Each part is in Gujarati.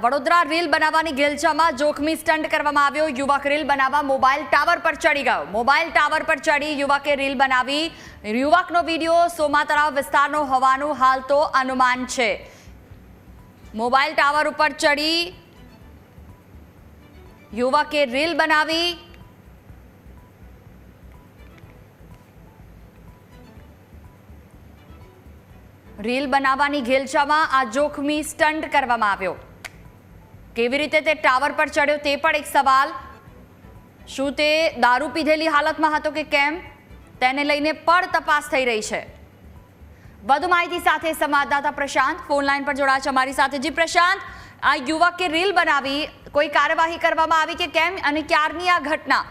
વડોદરા રીલ બનાવવાની ગેલચામાં જોખમી સ્ટન્ટ કરવામાં આવ્યો. યુવક રીલ બનાવવા મોબાઈલ ટાવર પર ચડી ગયો. મોબાઈલ ટાવર પર ચડી યુવકે રીલ બનાવી. યુવકનો વીડિયો સોમા વિસ્તારનો હોવાનું હાલ તો અનુમાન છે. મોબાઈલ ટાવર ઉપર ચડી યુવકે રીલ બનાવી. રીલ બનાવવાની ઘેલચામાં આ જોખમી સ્ટન્ટ કરવામાં આવ્યો. કેવી રીતે તે ટાવર પર ચડ્યો તે પણ એક સવાલ. શું તે દારૂ પીધેલી હાલતમાં હતો કે કેમ? તેને લઈને પણ તપાસ થઈ રહી છે. વધુ માહિતી સાથે સંવાદદાતા પ્રશાંત. ફોન પર જોડાયા છે અમારી સાથે. જી પ્રશાંત, આ યુવકે રીલ બનાવી કોઈ કાર્યવાહી કરવામાં આવી કે કેમ અને ક્યારની આ ઘટના?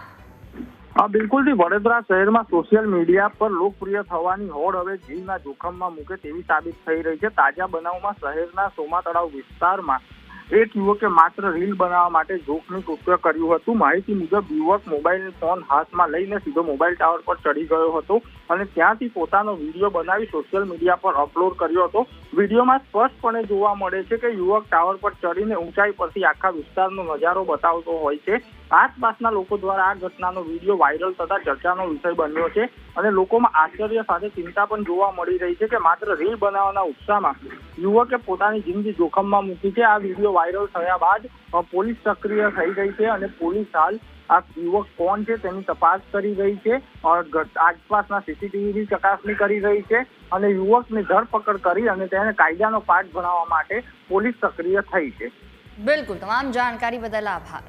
હા બિલકુલથી વડોદરા શહેરમાં સોશિયલ મીડિયા પર લોકપ્રિય થવાની હોડ હવે જીવના જોખમમાં મૂકે તેવી સાબિત થઈ રહી છે. તાજા બનાવમાં શહેરના સોમા તળાવ વિસ્તારમાં એક યુવકે માત્ર રીલ બનાવવા માટે જોખમી કૃત્ય કર્યું હતું. માહિતી મુજબ, યુવક મોબાઈલ ફોન હાથમાં લઈને સીધો મોબાઈલ ટાવર પર ચડી ગયો હતો અને ત્યાંથી પોતાનો વીડિયો બનાવી સોશિયલ મીડિયા પર અપલોડ કર્યો હતો. વિડીયોમાં સ્પષ્ટપણે જોવા મળે છે કે યુવક ટાવર પર ચડીને ઊંચાઈ પરથી આખા વિસ્તારનો નજારો બતાવતો હોય છે. આસપાસના લોકો દ્વારા આ ઘટનાનો વીડિયો વાયરલ થતા ચર્ચાનો વિષય બન્યો છે અને લોકોમાં આશ્ચર્ય સાથે ચિંતા પણ જોવા મળી રહી છે કે માત્ર રીલ બનાવવાના ઉત્સાહમાં યુવકે પોતાની જિંદગી જોખમમાં મૂકી છે. આ વીડિયો વાયરલ થયા બાદ પોલીસ સક્રિય થઈ ગઈ છે અને પોલીસ હાલ આ યુવક કોણ છે તેની તપાસ કરી રહી છે. આસપાસના સીસીટીવીની ચકાસણી કરી રહી છે અને યુવકની ધરપકડ કરી અને તેને કાયદાનો પાઠ ભણાવવા માટે પોલીસ સક્રિય થઈ છે. બિલકુલ, તમામ જાણકારી બદલ આભાર.